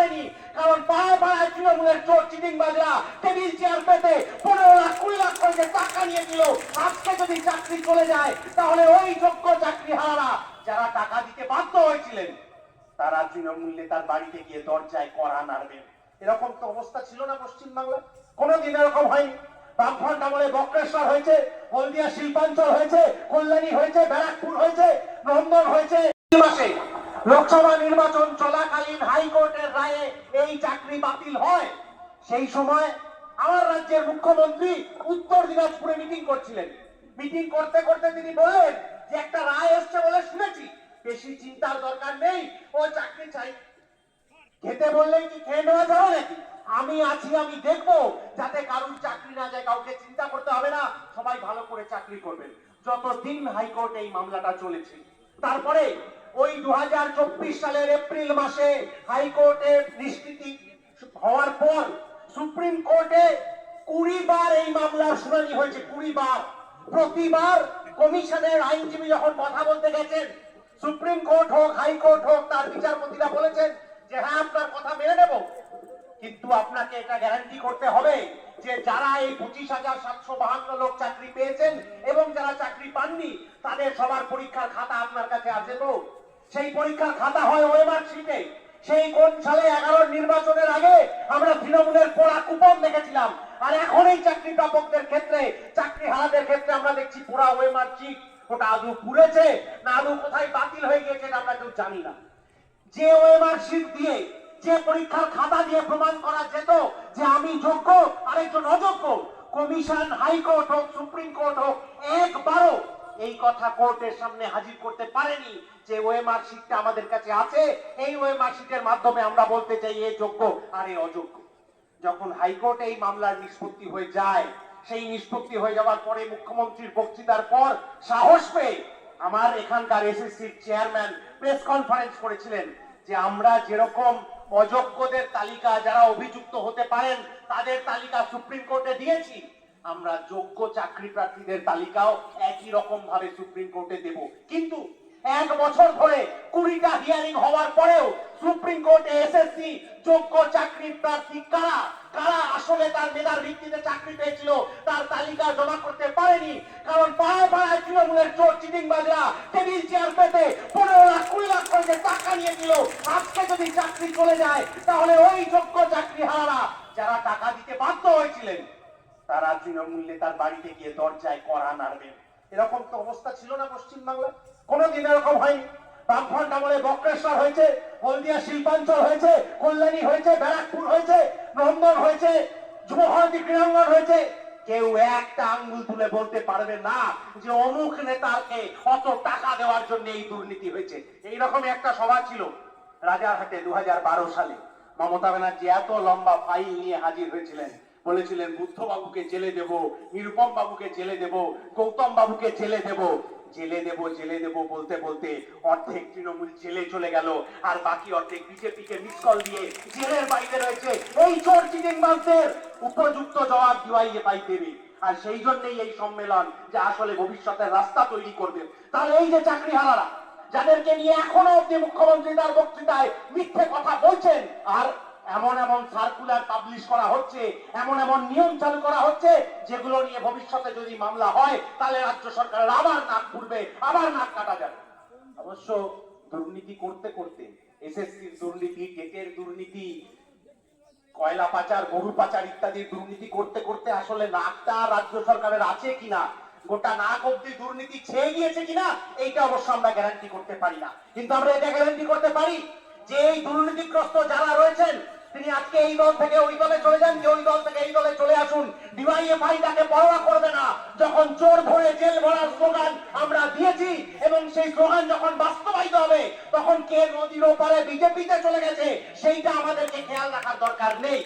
পারেনি কারণ পাড়ায় পাড়ায় তৃণমূলের চোর চিটিং বাজরা টেবিল চেয়ার পেতে পনেরো লাখ, কুড়ি লাখ করে টাকা নিয়ে দিল আজকে যদি চাকরি চলে যায়, তাহলে ওই যোগ্য চাকরি হারারা যারা টাকা দিতে বাধ্য হয়েছিলেন, তারা তৃণমূল নেতার বাড়িতে গিয়ে দরজায় কড়া নাড়বেন। এরকম তো অবস্থা ছিল না পশ্চিমবাংলায়। কোনোদিন এরকম হয়নি। বামফ্রন্ট আমলে বক্রেশ্বর হয়েছে, হলদিয়া শিল্পাঞ্চল হয়েছে, কল্যাণী হয়েছে, ব্যারাকপুর হয়েছে নন্দন হয়েছে। মাসে লোকসভা নির্বাচন চলাকালীন হাইকোর্টের রায়ে এই চাকরি বাতিল হয়। সেই সময় আমার রাজ্যের মুখ্যমন্ত্রী উত্তর দিনাজপুরে মিটিং করছিলেন। মিটিং করতে করতে তিনি বললেন যে একটা রায় এসছে বলে শুনেছি। বেশি চিন্তার দরকার নেই, ও চাকরি চাই। খেতে বললেই কি খেয়ে নেওয়া যাবে নাকি? আমি আছি, আমি দেখব। যাতে কারুর চাকরি না যায়, কাউকে চিন্তা করতে হবে না। সবাই ভালো করে চাকরি করবেন। যতদিন হাইকোর্টে এই মামলাটা চলেছে, তারপরে ওই দু সালের এপ্রিল মাসে হাইকোর্টে নিষ্কৃতি হওয়ার পর সুপ্রিম কোর্টে কুড়ি বার এই মামলার শুনানি হয়েছে কুড়ি বার প্রতিবার কমিশনের আইনজীবী যখন কথা বলতে গেছেন, সুপ্রিম কোর্ট হোক, হাইকোর্ট হোক, তার বিচারপতিরা বলেছেন যে হ্যাঁ আপনার কথা মেনে নেব। কিন্তু আপনাকে এটা গ্যারান্টি করতে হবে যে, যারা এই পঁচিশ হাজার সাতশো বাহান্ন লোক চাকরি পেয়েছেন এবং যারা চাকরি পাননি, তাদের সবার পরীক্ষার খাতা আপনার কাছে আছে তো। সেই পরীক্ষার খাতা হয় ওয়েমার শিটে সেই কোন সালে এগারোর নির্বাচনের আগে আমরা তৃণমূলের পোড়া কুপন দেখেছিলাম। আর এখন এই চাকরি প্রাপকদের ক্ষেত্রে, চাকরি হারাদের ক্ষেত্রে আমরা দেখছি পোড়া ওয়েমার শিট ওটা আদৌ পুড়েছে না আদৌ কোথায় বাতিল হয়ে গিয়েছে এটা আমরা কেউ জানি না। যে ওএমআর শিট দিয়ে, যে পরীক্ষার খাতা দিয়ে প্রমাণ করা যেত যে আমি যোগ্য, আরেকজন অযোগ্য, কমিশন হাইকোর্ট হোক, সুপ্রিম কোর্ট হোক, একবারও এই কথা কোর্টের সামনে হাজির করতে পারেনি যে ওএমআর শিটটা আমাদের কাছে আছে। এই ওএমআর শিটের মাধ্যমে আমরা বলতে চাই এ যোগ্য আর এ অযোগ্য। যখন হাইকোর্টে এই মামলার নিষ্পত্তি হয়ে যায়, সেই নিষ্পত্তি হয়ে যাওয়ার পরে মুখ্যমন্ত্রীর বক্তৃতার পর সাহস পেয়ে আমার এখানকার এসএসসির চেয়ারম্যান প্রেস কনফারেন্স করেছিলেন যে আমরা যেরকম অযোগ্যদের তালিকা যারা অভিযুক্ত হতে পারেন, তাদের তালিকা সুপ্রিম কোর্টে দিয়েছি আমরা যোগ্য চাকরি প্রার্থীদের তালিকাও একই রকম ভাবে সুপ্রিম কোর্টে দেব। কিন্তু এক বছর ধরে কুড়িটা হিয়ারিং হওয়ার পরেও সুপ্রিম কোর্টে এসএসসি যোগ্য চাকরি প্রার্থী কারা? কারা আসলে তার মেধার ভিত্তিতে চাকরি পেয়েছিল, তার তালিকা জমা করতে পারেনি? কারণ পাড়ায় পাড়ায় তৃণমূলের চোর চিটিং বাজরা টেবিল চেয়ার পেতে পনেরো লাখ, কুড়ি লাখ করে টাকা নিয়ে দিল আজকে যদি চাকরি চলে যায়, তাহলে ওই যোগ্য চাকরি হারারা যারা টাকা দিতে বাধ্য হয়েছিলেন তারা তৃণমূল নেতার বাড়িতে গিয়ে দরজায় করা নাড়বেন। এরকম তো অবস্থা ছিল না পশ্চিমবাংলায় কোনোদিন এরকম হয়নি। বামফ্রন্ট আমলে বক্রেশ্বর হয়েছে, হলদিয়া শিল্পাঞ্চল হয়েছে, কল্যাণী হয়েছে, ব্যারাকপুর হয়েছে হয়েছে, যুবভারতী ক্রীড়াঙ্গন হয়েছে। কেউ একটা আঙ্গুল তুলে বলতে পারবে না যে অমুক নেতাকে অত টাকা দেওয়ার জন্য এই দুর্নীতি হয়েছে। এইরকম একটা সভা ছিল রাজারহাটে দু সালে। মমতা ব্যানার্জি এত লম্বা ফাইল নিয়ে হাজির হয়েছিলেন। বলেছিলেন বুদ্ধ বাবুকে জেলে দেব, নিরুপম বাবুকে জেলে দেব, গৌতম বাবুকে জেলে দেব। জেলে দেব জেলে দেব বলতে বলতে অর্ধেক তৃণমূল জেলে চলে গেল, আর বাকি অর্ধেক বিজেপিকে মিস কল দিয়ে জেলের বাইরে রয়েছে এই চোর চিটিংবাজদের। উপযুক্ত জবাব দিওয়াইয়ে পাই দেবে। আর সেই জন্যই এই সম্মেলন যে আসলে ভবিষ্যতের রাস্তা তৈরি করবে। তাহলে এই যে চাকরি হারারা যাদেরকে নিয়ে এখনও অব্দি মুখ্যমন্ত্রী তার বক্তৃতায় মিথ্যে কথা বলছেন, আর এমন এমন সার্কুলার পাবলিশ করা হচ্ছে, এমন এমন নিয়ম চালু করা হচ্ছে, যেগুলো নিয়ে ভবিষ্যতে যদি মামলা হয়, তাহলে রাজ্য সরকারের আবার নাক ঘুরবে, আবার নাক কাটা যাবে। অবশ্য দুর্নীতি করতে করতে, এসএসসির দুর্নীতি টেটের দুর্নীতি, কয়লা পাচার, গরু পাচার ইত্যাদি দুর্নীতি করতে করতে আসলে নাকটা রাজ্য সরকারের আছে কিনা? গোটা নাক অব্দি দুর্নীতি ছেয়ে গিয়েছে কিনা? এইটা অবশ্য আমরা গ্যারান্টি করতে পারি না। কিন্তু আমরা এটা গ্যারান্টি করতে পারি যে এই দুর্নীতিগ্রস্ত যারা রয়েছেন তিনি আজকে এই দল থেকে ওই দলে চলে যান, যে ওই দল থেকে এই দলে চলে আসুন। ডিওয়াইএফআই তাকে পরোয়া করবে না। যখন চোর ধরে জেল ভরার স্লোগান আমরা দিয়েছি এবং সেই স্লোগান যখন বাস্তবায়িত হবে, তখন কে নদীর ওপারে বিজেপিতে চলে গেছে, সেইটা আমাদেরকে খেয়াল রাখার দরকার নেই।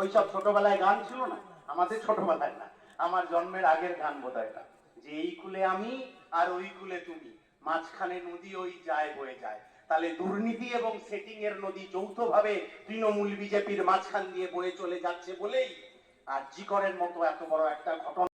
ওইসব ছোটবেলায় গান ছিল না? আমাদের ছোটবেলায় না। আমার জন্মের আগের গান বোধ এটা যে এই কুলে আমি আর ওই কুলে তুমি। মাঝখানে নদী ওই যায় বয়ে যায়। তাহলে দুর্নীতি এবং সেটিং এর নদী যৌথভাবে তৃণমূল বিজেপির মাঝখান দিয়ে বয়ে চলে যাচ্ছে বলেই আর জিকরের মতো এত বড় একটা ঘটনা